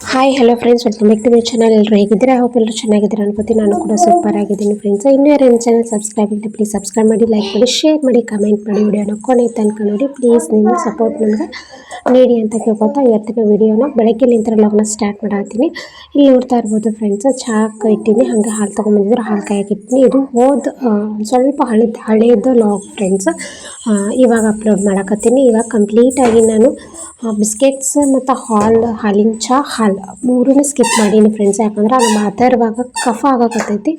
Hi hello friends welcome back to my channel ಎಲ್ಲರೂ ಹೇಗಿದ್ದೀರಾ? Hope ಎಲ್ಲರೂ ಚೆನ್ನಾಗಿದ್ದೀರಾ ಅನ್ಕೋತೀನಿ ನಾನು ಕೂಡ ಸೂಪರ್ ಆಗಿದ್ದೀನಿ ಫ್ರೆಂಡ್ಸ್ ಇನ್ನೂ ಯಾರು ನನ್ನ ಚಾನಲ್ ಸಬ್ಸ್ಕ್ರೈಬ್ ಇದ್ದರೆ ಪ್ಲೀಸ್ ಸಬ್ಸ್ಕ್ರೈಬ್ ಮಾಡಿ ಲೈಕ್ ಮಾಡಿ ಶೇರ್ ಮಾಡಿ ಕಮೆಂಟ್ ಮಾಡಿ. ವಿಡಿಯೋನ ಕೊನೆ ತನಕ ನೋಡಿ ಪ್ಲೀಸ್ ನಿಮ್ಮ ಸಪೋರ್ಟ್ ನನಗೆ ನೀಡಿ ಅಂತ ಕೇಳ್ಕೊತಾ ಇವತ್ತಿನ ವಿಡಿಯೋನ ಬೆಳಗ್ಗೆ ನಿಂತರ ಲಾಗ್ನ ಸ್ಟಾರ್ಟ್ ಮಾಡಾತೀನಿ ಇಲ್ಲಿ ನೋಡ್ತಾ ಇರ್ಬೋದು ಫ್ರೆಂಡ್ಸ್ ಚಹಾ ಇಟ್ಟಿನಿ, ಹಾಗೆ ಹಾಲು ತೊಗೊಂಬಂದಿದ್ರು, ಹಾಲು ಕಾಯಕ್ಕಿಟ್ಟಿನಿ ಇದು ಹೋದ ಸ್ವಲ್ಪ ಹಳೆದ ಹಳೆಯದು ಲಾಗ್ ಫ್ರೆಂಡ್ಸ್ ಇವಾಗ ಅಪ್ಲೋಡ್ ಮಾಡಕತ್ತೀನಿ. ಇವಾಗ ಕಂಪ್ಲೀಟಾಗಿ ನಾನು ಬಿಸ್ಕೆಟ್ಸ್ ಮತ್ತು ಹಾಲ್, ಹಾಲಿನ ಚಹಾ ಹಾಲು ಮೂರನೇ ಸ್ಕಿಪ್ ಮಾಡೀನಿ ಫ್ರೆಂಡ್ಸ್ ಯಾಕಂದ್ರೆ ಅದು ಮಾತಾಡುವಾಗ ಕಫ ಆಗಕತ್ತೈತಿ.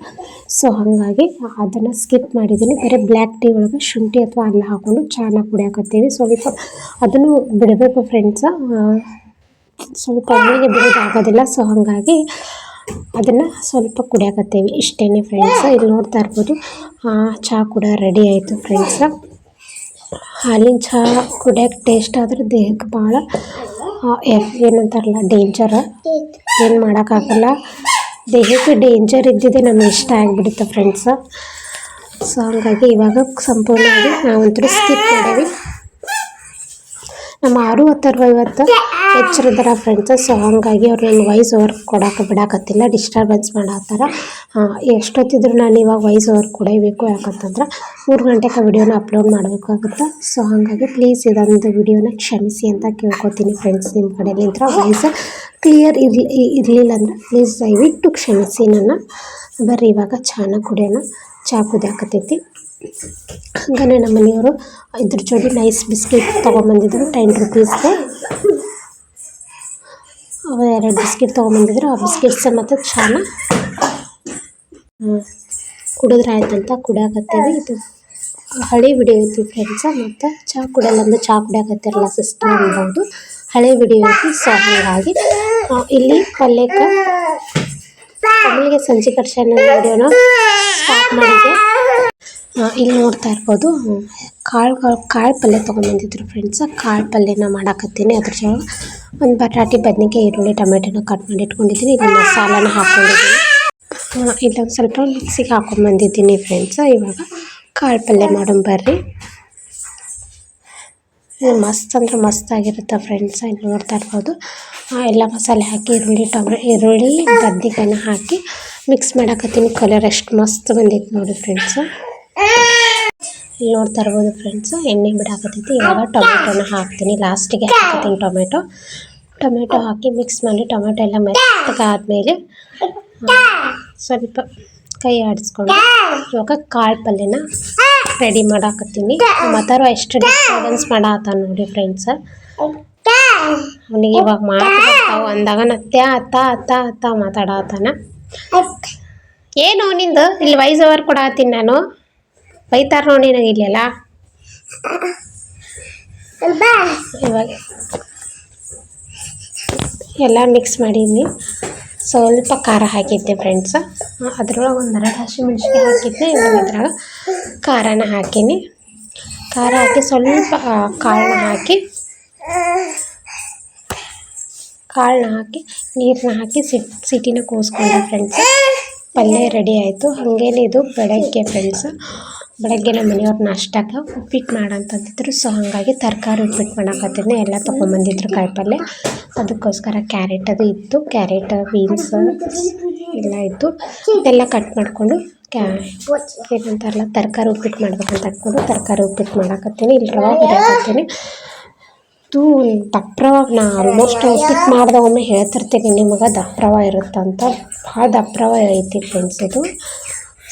ಸೊ ಹಾಗಾಗಿ ಅದನ್ನು ಸ್ಕಿಪ್ ಮಾಡಿದ್ದೀನಿ ಬರೀ ಬ್ಲ್ಯಾಕ್ ಟೀ ಒಳಗೆ ಶುಂಠಿ ಅಥವಾ ಅಲ್ಲ ಹಾಕೊಂಡು ಚಹಾನ ಕುಡಿಯಾಕತ್ತೀವಿ. ಸ್ವಲ್ಪ ಅದನ್ನು ಬಿಡಬೇಕು ಫ್ರೆಂಡ್ಸ ಸ್ವಲ್ಪ ಅಲ್ಲಿಗೆ ಬಿಡೋದಾಗೋದಿಲ್ಲ ಸೊ ಹಾಗಾಗಿ ಅದನ್ನು ಸ್ವಲ್ಪ ಕುಡಿಯಾಕತ್ತೀವಿ. ಇಷ್ಟೇ ಫ್ರೆಂಡ್ಸ್ ಇಲ್ಲಿ ನೋಡ್ತಾ ಇರ್ಬೋದು. ಚಹಾ ಕೂಡ ರೆಡಿ ಆಯಿತು ಫ್ರೆಂಡ್ಸ ಹಾಲಿನ ಚಹಾ ಕುಡಿಯೋಕೆ ಟೇಸ್ಟ್ ಆದ್ರೆ ದೇಹಕ್ಕೆ ಭಾಳ ಏನಂತಾರಲ್ಲ ಡೇಂಜರ್ ಏನು ಮಾಡೋಕ್ಕಾಗಲ್ಲ ದೇಹಕ್ಕೆ ಡೇಂಜರ್ ಇದ್ದಿದ್ದೆ ನಮ್ಗೆ ಇಷ್ಟ ಆಗಿಬಿಡುತ್ತೆ ಫ್ರೆಂಡ್ಸ ಸೊ ಹಾಗಾಗಿ ಇವಾಗ ಸಂಪೂರ್ಣವಾಗಿ ನಾವಂತೂ ಸ್ಕಿಪ್ ಮಾಡೀವಿ. ನಮ್ಮ ಆರು ಹತ್ತರ್ವ ಇವತ್ತು ಎಚ್ಚರಿದಾರ ಫ್ರೆಂಡ್ಸ್ ಸೊ ಹಾಗಾಗಿ ಅವ್ರು ನನ್ನ ವಾಯ್ಸ್ ಓವರ್ ಕೊಡೋಕೆ ಬಿಡಾಕತ್ತಿಲ್ಲ ಡಿಸ್ಟರ್ಬೆನ್ಸ್ ಮಾಡತ್ತಾರ ಎಷ್ಟೊತ್ತಿದ್ರು ನಾನು ಇವಾಗ ವಾಯ್ಸ್ ಓವರ್ ಕೊಡಬೇಕು ಯಾಕಂತಂದ್ರೆ ಮೂರು ಗಂಟೆಗೆ ವಿಡಿಯೋನ ಅಪ್ಲೋಡ್ ಮಾಡಬೇಕಾಗುತ್ತೆ. ಸೊ ಹಾಗಾಗಿ ಪ್ಲೀಸ್ ಇದೊಂದು ವಿಡಿಯೋನ ಕ್ಷಮಿಸಿ ಅಂತ ಕೇಳ್ಕೊತೀನಿ ಫ್ರೆಂಡ್ಸ್ ನಿಮ್ಮ ಕಡೆಲಿಂದ ವಾಯ್ಸ್ ಕ್ಲಿಯರ್ ಇರಲಿ ಇರಲಿಲ್ಲ ಅಂದ್ರೆ ಪ್ಲೀಸ್ ದಯವಿಟ್ಟು ಕ್ಷಮಿಸಿ ನನ್ನ. ಬರ್ರಿ ಇವಾಗ ಚಾನ ಕುಡಿಯೋಣ. ಚಹಾ ಕುದಿಯಾಕತ್ತೈತಿ. ಹಾಗೇ ನಮ್ಮ ಮನೆಯವರು ಇದ್ರ ಜೋಡಿ ನೈಸ್ ಬಿಸ್ಕೆಟ್ ತೊಗೊಂಬಂದಿದ್ರು ಟೆನ್ ರುಪೀಸ್ಗೆ ಅವು ಎರಡು ಬಿಸ್ಕೆಟ್ ತೊಗೊಂಬಂದಿದ್ರು ಆ ಬಿಸ್ಕೆಟ್ಸ ಮತ್ತು ಚಾನ ಕುಡಿದ್ರೆ ಆಯ್ತಂತ ಕುಡಿಯಾಕತ್ತೀವಿ. ಇದು ಹಳೆ ವಿಡಿಯೋ ಐತಿ ಫ್ರೆಂಡ್ಸ ಮತ್ತು ಚಹಾ ಕುಡಿಯಲ್ಲ ಅಂದ್ರೆ ಚಹಾ ಕುಡಿಯಾಕತ್ತಿರಲ್ಲ ಸಿಸ್ಟರ್ ಅನ್ಬೋದು ಹಳೆ ವಿಡಿಯೋ ಐತಿ ಸೊ ಹಾಗಾಗಿ ಇಲ್ಲಿ ಪಲ್ಯಕ್ಕೆ ಆಮೇಲೆ ಸಂಜೆ ಕರ್ಷನ್ ವಿಡಿಯೋನ ಸ್ಟಾರ್ಟ್ ಮಾಡಿದೆ ಆ, ಇಲ್ಲಿ ನೋಡ್ತಾ ಇರ್ಬೋದು. ಕಾಳುಗಳು ಕಾಳು ಪಲ್ಯ ತೊಗೊಂಬಂದಿದ್ರು ಫ್ರೆಂಡ್ಸ್ ಕಾಳು ಪಲ್ಯನ ಮಾಡಕತ್ತೀನಿ. ಅದ್ರ ಜೊತೆ ಒಂದು ಬಟಾಟಿ ಬದನೆಕಾಯಿ ಈರುಳ್ಳಿ ಟೊಮೆಟೊನ ಕಟ್ ಮಾಡಿ ಇಟ್ಕೊಂಡಿದ್ದೀನಿ. ಇಲ್ಲಿ ಮಸಾಲಾನ ಹಾಕ್ಕೊಂಡಿದ್ದೀನಿ ಆ, ಇಲ್ಲೊಂದು ಸ್ವಲ್ಪ ಮಿಕ್ಸಿಗೆ ಹಾಕೊಂಡ್ಬಂದಿದ್ದೀನಿ ಫ್ರೆಂಡ್ಸ್ ಇವಾಗ ಕಾಳು ಪಲ್ಯ ಮಾಡೋಣ ಬರ್ರಿ. ಮಸ್ತ್ ಅಂದ್ರೆ ಮಸ್ತ್ ಆಗಿರುತ್ತೆ ಫ್ರೆಂಡ್ಸ್ ಇಲ್ಲಿ ನೋಡ್ತಾ ಇರ್ಬೋದು. ಎಲ್ಲ ಮಸಾಲೆ ಹಾಕಿ ಈರುಳ್ಳಿ ಟೊಮೆ ಈರುಳ್ಳಿ ಬದ್ನಿಕಾಯಿನ ಹಾಕಿ ಮಿಕ್ಸ್ ಮಾಡಕತ್ತೀನಿ. ಕಲರ್ ಎಷ್ಟು ಮಸ್ತ್ ಬಂದೈತೆ ನೋಡಿ ಫ್ರೆಂಡ್ಸ್ ಇಲ್ಲಿ ನೋಡ್ತಾ ಇರ್ಬೋದು ಫ್ರೆಂಡ್ಸ್ ಎಣ್ಣೆ ಬಿಡಾಕತ್ತೈತಿ ಇವಾಗ ಟೊಮೆಟೊನ ಹಾಕ್ತೀನಿ. ಲಾಸ್ಟಿಗೆ ಹಾಕ್ತೀನಿ ಟೊಮೆಟೊ. ಟೊಮೆಟೊ ಹಾಕಿ ಮಿಕ್ಸ್ ಮಾಡಿ ಟೊಮೆಟೊ ಎಲ್ಲ ಮೆತ್ತಗಾದ್ಮೇಲೆ ಸ್ವಲ್ಪ ಕೈ ಆಡಿಸ್ಕೊಂಡು ಇವಾಗ ಕಾಳು ಪಲ್ಯನ ರೆಡಿ ಮಾಡಾಕತ್ತೀನಿ. ಮತ್ತಾರು ಎಷ್ಟು ಡಿಸ್ಟರ್ಬೆನ್ಸ್ ಮಾಡಾತ ನೋಡಿ ಫ್ರೆಂಡ್ಸ್ ಅವನಿಗೆ ಇವಾಗ ಮಾತಾಡ್ತಾವ ಅಂದಾಗ ನತ್ತೆ ಅತ್ತ ಅತ್ತ ಅತ್ತ ಮಾತಾಡತ್ತಾನ ಏನು ನಿಂದು? ಇಲ್ಲಿ ವೈಸ್ ಓವರ್ ಕೊಡಾತೀನಿ ನಾನು. ಬೈತಾರ ನೋಡಿ ನನಗೆ ಇಲ್ಲೆಲ್ಲ? ಇವಾಗ. ಎಲ್ಲ ಮಿಕ್ಸ್ ಮಾಡಿದ್ವಿ ಸ್ವಲ್ಪ ಖಾರ ಹಾಕಿದ್ದೆ ಫ್ರೆಂಡ್ಸ್ ಅದ್ರೊಳಗೆ ಒಂದು ಎರಡು ಹಸಿಮೆಣ್ಸಿನ್ಕಾಯಿ ಹಾಕಿದ್ದೆ ಇವಾಗ ಅದ್ರಾಗ ಖಾರನ ಹಾಕೀನಿ. ಖಾರ ಹಾಕಿ ಸ್ವಲ್ಪ ಕಾಳನ್ನ ಹಾಕಿ. ಕಾಳನ್ನ ಹಾಕಿ ನೀರನ್ನ ಹಾಕಿ ಸಿಟ್ ಸಿಟಿನ ಕೂಸ್ಕೊಂಡೆ ಫ್ರೆಂಡ್ಸ್ ಪಲ್ಯ ರೆಡಿ ಆಯಿತು. ಹಾಗೇನೆ ಇದು ಬೆಳಗ್ಗೆ ಫ್ರೆಂಡ್ಸ್ ಬೆಳಗ್ಗೆ ನಮ್ಮ ಮನೆಯವ್ರು ನಾಷ್ಟಕ್ಕೆ ಉಪ್ಪಿಟ್ಟು ಮಾಡಂತಂದಿದ್ರು ಸೊ ಹಾಗಾಗಿ ತರಕಾರಿ ಉಪ್ಪಿಟ್ಟು ಮಾಡಕತ್ತೀನಿ ಎಲ್ಲ ತೊಗೊಂಬಂದಿದ್ರು ಕಾಯಿಪಲ್ಯ ಅದಕ್ಕೋಸ್ಕರ ಕ್ಯಾರೆಟ್ ಅದು ಇತ್ತು. ಕ್ಯಾರೆಟ್, ಬೀನ್ಸ್ ಎಲ್ಲ ಇತ್ತು. ಎಲ್ಲ ಕಟ್ ಮಾಡಿಕೊಂಡು ಕ್ಯಾ ಏನಂತಾರಲ್ಲ, ತರಕಾರಿ ಉಪ್ಪಿಟ್ಟು ಮಾಡ್ಬೇಕಂತ ಹಾಕ್ಕೊಂಡು ತರಕಾರಿ ಉಪ್ಪಿಟ್ಟು ಮಾಡಕತ್ತೀನಿ. ಇಲ್ಲಿ ರವೆ ಹುರಿಯಾಕತ್ತೀನಿ ಇದು ದಪ್ಪ ರವೆ ನಾ ಆಲ್ಮೋಸ್ಟ್ ಉಪ್ಪಿಟ್ಟು ಮಾಡಿದ. ಒಮ್ಮೆ ಹೇಳ್ತಿರ್ತೀನಿ ನಿಮಗೆ ದಪ್ಪ ರವೆ ಇರುತ್ತಂತ. ಭಾಳ ದಪ್ಪ ರವೆ ಐತಿ ಫ್ರೆಂಡ್ಸ್ ಇದು.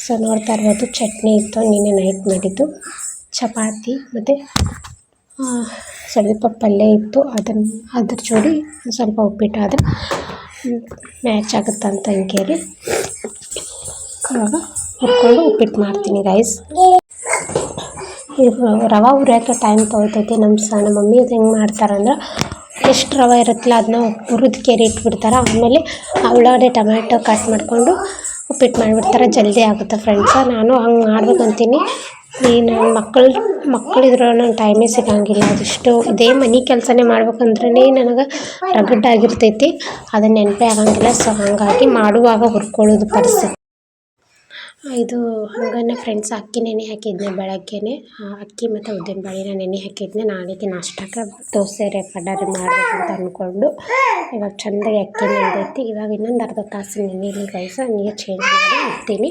ಸೊ ನೋಡ್ತಾ ಇರ್ಬೋದು, ಚಟ್ನಿ ಇತ್ತು, ನಿನ್ನೆ ನೈಟ್ ಮಾಡಿದ್ದು. ಚಪಾತಿ ಮತ್ತು ಸ್ವಲ್ಪ ಪಲ್ಯ ಇತ್ತು. ಅದನ್ನು ಅದ್ರ ಜೋಡಿ ಸ್ವಲ್ಪ ಉಪ್ಪಿಟ್ಟು ಆದರೆ ಮ್ಯಾಚ್ ಆಗುತ್ತೆ ಅಂತ ಹಿಂಗೇರಿ ಆವಾಗ ಹುರ್ಕೊಂಡು ಉಪ್ಪಿಟ್ಟು ಮಾಡ್ತೀನಿ ರೈಸ್ ರವೆ ಹುರಿಯೋಕೆ ಟೈಮ್ ತೊಗೊತೈತಿ ನಮ್ಮ ಸಣ್ಣ ಮಮ್ಮಿ ಅದು ಹೆಂಗೆ ಮಾಡ್ತಾರಂದ್ರೆ ಎಷ್ಟು ರವೆ ಇರುತ್ತಲ್ಲ ಅದನ್ನ ಹುರಿದು ಕೆರೆ ಇಟ್ಬಿಡ್ತಾರೆ. ಆಮೇಲೆ ಉಳ್ಳಾಗಡ್ಡೆ, ಟೊಮ್ಯಾಟೊ ಕಟ್ ಮಾಡಿಕೊಂಡು ಉಪ್ಪಿಟ್ಟು ಮಾಡಿಬಿಡ್ತಾರೆ, ಜಲ್ದಿ ಆಗುತ್ತೆ ಫ್ರೆಂಡ್ಸ ನಾನು ಹಂಗೆ ಮಾಡ್ಬೇಕಂತೀನಿ. ಈ ನನ್ನ ಮಕ್ಕಳು ಮಕ್ಕಳಿದ್ರು ನನ್ನ ಟೈಮೇ ಸಿಗಂಗಿಲ್ಲ. ಅದಿಷ್ಟು ಇದೇ ಮನೆ ಕೆಲಸನೇ ಮಾಡ್ಬೇಕಂದ್ರೇ ನನಗೆ ರಗಡ್ಡಾಗಿರ್ತೈತಿ ಅದು ನೆನಪೇ ಆಗಂಗಿಲ್ಲ. ಸೊ ಹಾಗಾಗಿ ಮಾಡುವಾಗ ಹುರ್ಕೊಳ್ಳೋದು ಪರಿಸ್ಥಿತಿ. ಇದು ಹಾಗನೆ ಫ್ರೆಂಡ್ಸ್ ಅಕ್ಕಿ ನೆನೆ ಹಾಕಿದ್ನೆ ಬೆಳಗ್ಗೆನೆ. ಅಕ್ಕಿ ಮತ್ತು ಉದ್ದಿನ ಬೇಳೆನ ನೆನೆ ಹಾಕಿದ್ನೆ ನಾಳೆಗೆ ನಾಷ್ಟಕ್ಕೆ ದೋಸೆ ರೇ ಪಡ್ಡಾರಿ ಮಾಡಬೇಕು ಅಂತ ಅಂದ್ಕೊಂಡು ಇವಾಗ ಚೆಂದಾಗಿ ಅಕ್ಕಿ ನೆನೆದೈತಿ ಇವಾಗ ಇನ್ನೊಂದು ಅರ್ಧ ತಾಸು ನೆನೆಯಲ್ಲಿ ಗೈಸ ನೀರು ಚೇಂಜ್ ಮಾಡಿ ಇಡ್ತೀನಿ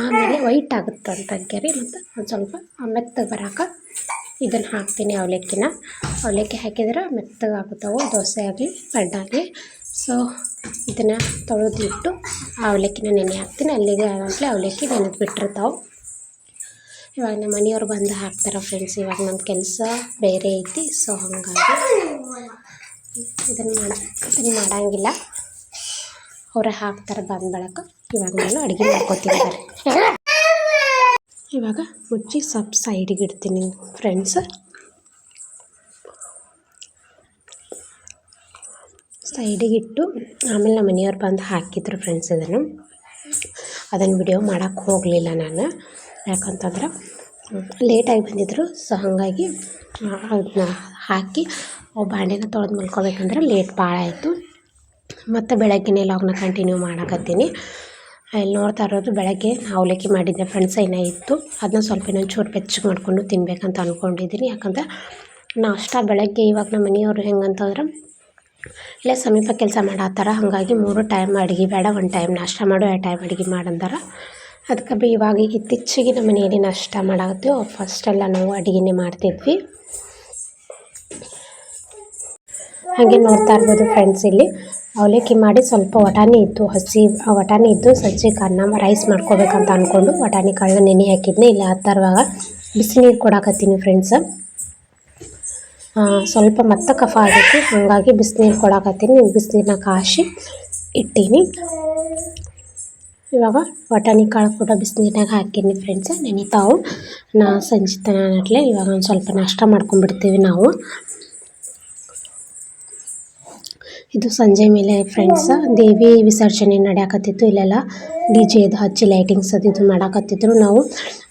ಆಮೇಲೆ ವೈಟ್ ಆಗುತ್ತೆ ಅಂತ ಅಗ್ಗೆರಿ ಮತ್ತು ಒಂದು ಸ್ವಲ್ಪ ಮೆತ್ತಗೆ ಬರೋಕೆ ಇದನ್ನು ಹಾಕ್ತೀನಿ ಅವಲಕ್ಕಿನ. ಅವಲಕ್ಕಿ ಹಾಕಿದ್ರೆ ಮೆತ್ತಗೆ ಆಗುತ್ತವೆ ದೋಸೆ ಆಗಲಿ ಪಡ್ಡಾಗಲಿ ಸೊ, ಇದನ್ನು ತೊಳೆದಿಟ್ಟು ಅವಲಕ್ಕಿನ ನೆನೆ ಹಾಕ್ತೀನಿ. ಅಲ್ಲಿಗೆ ಆಗಲೇ ಅವಲಕ್ಕಿ ನೆನೆದು ಬಿಟ್ಟಿರ್ತಾವೆ ಇವಾಗ ನಮ್ಮ ಮನೆಯವ್ರು ಬಂದು ಹಾಕ್ತಾರೆ ಫ್ರೆಂಡ್ಸ್ ಇವಾಗ ನಮ್ಮ ಕೆಲಸ ಬೇರೆ ಐತಿ, ಸೊ ಹಾಗಾಗಿ ಇದನ್ನು ಮಾಡಿ ಇದನ್ನು ಮಾಡೋಂಗಿಲ್ಲ. ಅವರೇ ಹಾಕ್ತಾರೆ ಬಂದ ಬಳಕ ಇವಾಗ ನಾನು ಅಡುಗೆ ಮಾಡ್ಕೊತೀನಿ ಬರ್ರಿ ಇವಾಗ ಮುಚ್ಚಿ ಸ್ವಲ್ಪ ಸೈಡಿಗೆ ಇಡ್ತೀನಿ ಫ್ರೆಂಡ್ಸ್ ಸೈಡಿಗೆ ಇಟ್ಟು ಆಮೇಲೆ ನಮ್ಮ ಮನೆಯವ್ರು ಬಂದು ಹಾಕಿದ್ರು ಫ್ರೆಂಡ್ಸ್ ಇದನ್ನು. ಅದನ್ನು ವಿಡಿಯೋ ಮಾಡೋಕ್ಕೆ ಹೋಗಲಿಲ್ಲ ನಾನು. ಯಾಕಂತಂದ್ರೆ ಲೇಟಾಗಿ ಬಂದಿದ್ದರು ಸೊ ಹಾಗಾಗಿ ಅದನ್ನ ಹಾಕಿ ಅವು ಬಾಂಡೆನ ತೊಳೆದು ಮಲ್ಕೋಬೇಕಂದ್ರೆ ಲೇಟ್ ಭಾಳ ಆಯಿತು. ಮತ್ತು ಬೆಳಗ್ಗೆನೇ ಲಾಗ್ನ ಕಂಟಿನ್ಯೂ ಮಾಡಕತ್ತೀನಿ. ಇಲ್ಲಿ ನೋಡ್ತಾ ಇರೋದು ಬೆಳಗ್ಗೆ ಅವಲಕ್ಕಿ ಮಾಡಿದ್ದೆ ಫ್ರೆಂಡ್ಸ್ ಏನೇ ಇತ್ತು. ಅದನ್ನ ಸ್ವಲ್ಪ ಇನ್ನೊಂದು ಚೂರು ಬೆಚ್ಚಗೆ ಮಾಡಿಕೊಂಡು ತಿನ್ಬೇಕಂತ ಅಂದ್ಕೊಂಡಿದ್ದೀನಿ ಯಾಕಂದ್ರೆ, ನಾಷ್ಟ ಬೆಳಗ್ಗೆ ಇವಾಗ ನಮ್ಮ ಮನೆಯವರು ಹೆಂಗಂತಂದ್ರೆ ಇಲ್ಲೇ, ಸಮೀಪ ಕೆಲಸ ಮಾಡತ್ತಾರ ಹಾಗಾಗಿ ಮೂರು ಟೈಮ್ ಅಡುಗೆ ಬೇಡ, ಒಂದು ಟೈಮ್ ನಾಷ್ಟ ಮಾಡು, ಎರಡು ಟೈಮ್ ಅಡುಗೆ ಮಾಡಂದಾರ ಅದಕ್ಕೆ ಬಿ ಇವಾಗ ಇತ್ತೀಚೆಗೆ ನಮ್ಮ ಮನೆಯಲ್ಲಿ ನಾಷ್ಟ ಮಾಡಾಕತ್ತೀವಿ. ಫಸ್ಟೆಲ್ಲ ನಾವು ಅಡುಗೆನೇ ಮಾಡ್ತಿದ್ವಿ. ಹಾಗೆ ನೋಡ್ತಾ ಇರ್ಬೋದು ಫ್ರೆಂಡ್ಸ್ ಇಲ್ಲಿ. ಅವಲಕ್ಕಿ ಮಾಡಿ ಸ್ವಲ್ಪ ವಟಾಣಿ ಇತ್ತು, ಹಸಿ ವಟಾಣಿ ಇದ್ದು ಸಜ್ಜಿಗೆ ಅನ್ನ ರೈಸ್ ಮಾಡ್ಕೋಬೇಕಂತ ಅಂದ್ಕೊಂಡು ವಟಾಣಿ ಕಾಳನ್ನ ನೆನೆ ಹಾಕಿದ್ನೆ. ಇಲ್ಲಿ, ಆ ಥರವಾಗ ಬಿಸಿನೀರು ಕೊಡಾಕತ್ತೀನಿ ಫ್ರೆಂಡ್ಸ್ ಸ್ವಲ್ಪ ಮತ್ತೆ ಕಫ ಆಗೈತಿ ಹಾಗಾಗಿ ಬಿಸಿನೀರು ಕೊಡಾಕತ್ತೀನಿ. ಬಿಸಿನೀರನ್ನ ಕಾಯಿಸಿ ಇಟ್ಟೀನಿ. ಇವಾಗ ಬಟಾಣಿ ಕಾಳು ಕೂಡ ಬಿಸಿನೀರ್ನಾಗ ಹಾಕೀನಿ ಫ್ರೆಂಡ್ಸ್ ನೆನಿತಾವು. ನಾ ಸಂಜೆ ತನಟ್ಲೆ ಇವಾಗ ಒಂದು ಸ್ವಲ್ಪ ನಾಷ್ಟ ಮಾಡ್ಕೊಂಡ್ಬಿಡ್ತೀವಿ ನಾವು. ಇದು ಸಂಜೆ ಮೇಲೆ ಫ್ರೆಂಡ್ಸ್ ದೇವಿ ವಿಸರ್ಜನೆ ನಡೆಯಕತ್ತಿತ್ತು ಇಲ್ಲೆಲ್ಲ. ಡಿ ಜೆದು ಹಚ್ಚಿ ಲೈಟಿಂಗ್ಸ್ ಅದು ಇದು ಮಾಡಾಕತ್ತಿದ್ರು ನಾವು.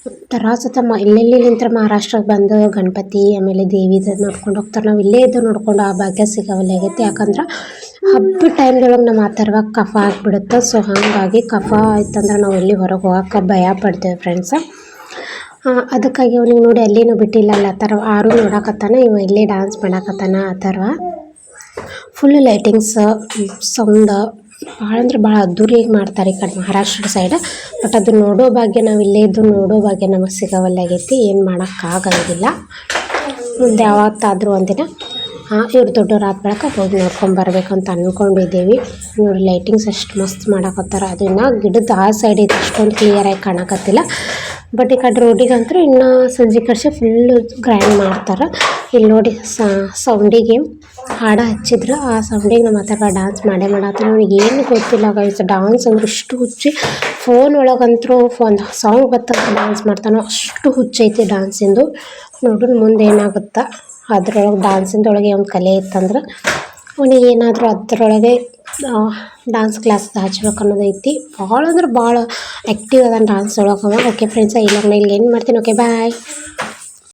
ತರಾಸತ ಮ ಎಲ್ಲೆಲ್ಲಿಂತ್ರ ಮಹಾರಾಷ್ಟ್ರಕ್ಕೆ ಬಂದು ಗಣಪತಿ, ಆಮೇಲೆ ದೇವಿದು ನೋಡ್ಕೊಂಡು ಹೋಗ್ತಾರೆ. ನಾವು ಇಲ್ಲೇ ಇದ್ದು ನೋಡ್ಕೊಂಡು ಆ ಭಾಗ್ಯ ಸಿಗವಲ್ಲ ಆಗೈತೆ. ಯಾಕಂದ್ರೆ ಹಬ್ಬದ ಟೈಮ್ದೊಳಗೆ ನಮ್ಮ ಆ ಥರವಾಗ ಕಫ ಆಗಿಬಿಡುತ್ತೆ. ಸೊ, ಹಾಗಾಗಿ ಕಫ ಆಯ್ತಂದ್ರೆ ನಾವು ಎಲ್ಲಿ ಹೊರಗೆ ಹೋಗಕ್ಕೆ ಭಯ ಪಡ್ತೇವೆ ಫ್ರೆಂಡ್ಸ್ ಅದಕ್ಕಾಗಿ ಅವ್ನಿಗೆ ನೋಡಿ ಅಲ್ಲೇನೂ ಬಿಟ್ಟಿಲ್ಲ ಅಲ್ಲ ಆ ಥರ ಆರು ನೋಡಕತ್ತಾನ, ಇವ ಇಲ್ಲೇ ಡ್ಯಾನ್ಸ್ ಮಾಡಾಕತ್ತಾನ ಆ ಥರ ಫುಲ್ ಲೈಟಿಂಗ್ಸ್ ಸೌಂಡ್ ಭಾಳ ಅಂದ್ರೆ ಭಾಳ ಅದ್ದೂರಿಯಾಗಿ ಮಾಡ್ತಾರೆ ಈ ಕಡೆ ಮಹಾರಾಷ್ಟ್ರ ಸೈಡ್ ಬಟ್ ಅದು ನೋಡೋ ಭಾಗ್ಯ ನಾವು ಇಲ್ಲೇ ಇದ್ದು ನೋಡೋ ಭಾಗ್ಯ ನಮಗೆ ಸಿಗವಲ್ಲಾಗೈತಿ ಏನು ಮಾಡೋಕ್ಕಾಗಂಗಿಲ್ಲ ಮುಂದೆ ಯಾವತ್ತಾದರೂ ಒಂದಿನ ಇವ್ರು ದೊಡ್ಡವ್ರು ಆದ ಬಳಿಕ ಹೋಗಿ ನೋಡ್ಕೊಂಬರ್ಬೇಕು ಅಂತ ಅಂದ್ಕೊಂಡಿದ್ದೀವಿ ನೋಡಿ ಲೈಟಿಂಗ್ಸ್ ಅಷ್ಟು ಮಸ್ತ್ ಮಾಡಕತ್ತಾರ. ಅದು ಇನ್ನೂ ಗಿಡದ ಆ ಸೈಡ್ ಐತೆ ಅಷ್ಟೊಂದು ಕ್ಲಿಯರಾಗಿ ಕಾಣಕತ್ತಿಲ್ಲ. ಬಟ್ ಈ ಕಡೆ ರೋಡಿಗಂತೂ ಇನ್ನೂ ಸಂಜೆ ಕಡೆ ಫುಲ್ಲು ಗ್ರ್ಯಾಂಡ್ ಮಾಡ್ತಾರೆ. ಇಲ್ಲಿ ನೋಡಿ ಸೌಂಡಿಗೆ ಹಾಡು ಹಚ್ಚಿದ್ರು. ಆ ಸೌಂಡಿಗೆ ನಮ್ಮ ಹತ್ರ ಡಾನ್ಸ್ ಮಾಡೇ ಮಾಡತ್ತ ನನಗೆ ಏನು ಗೊತ್ತಿಲ್ಲ ಗೈಸ್ ಡಾನ್ಸ್ ಅಂದ್ರೆ ಇಷ್ಟು ಹುಚ್ಚಿ. ಫೋನ್ ಒಳಗಂತೂ ಒಂದು ಸಾಂಗ್ ಬರ್ತಂತ ಡಾನ್ಸ್ ಮಾಡ್ತಾನೋ ಅಷ್ಟು ಹುಚ್ಚೈತಿ ಡಾನ್ಸಿಂದು ನೋಡಿ ಮುಂದೆ ಏನಾಗುತ್ತಾ. ಅದ್ರೊಳಗೆ ಡಾನ್ಸಿಂದೊಳಗೆ ಒಂದು ಕಲೆ ಇತ್ತಂದ್ರೆ ಅವನಿಗೆ ಏನಾದರೂ ಅದರೊಳಗೆ ಡಾನ್ಸ್ ಕ್ಲಾಸ್ ಹಚ್ಬೇಕು ಅನ್ನೋದು ಐತಿ. ಭಾಳ ಅಂದ್ರೆ ಭಾಳ ಆ್ಯಕ್ಟಿವ್ ಅದ ಡಾನ್ಸ್ ಒಳಗೆ ಓಕೆ ಫ್ರೆಂಡ್ಸ್ ಇಲ್ಲ ನಾನು ಇಲ್ಲಿ ಏನು ಮಾಡ್ತೀನಿ. Okay bye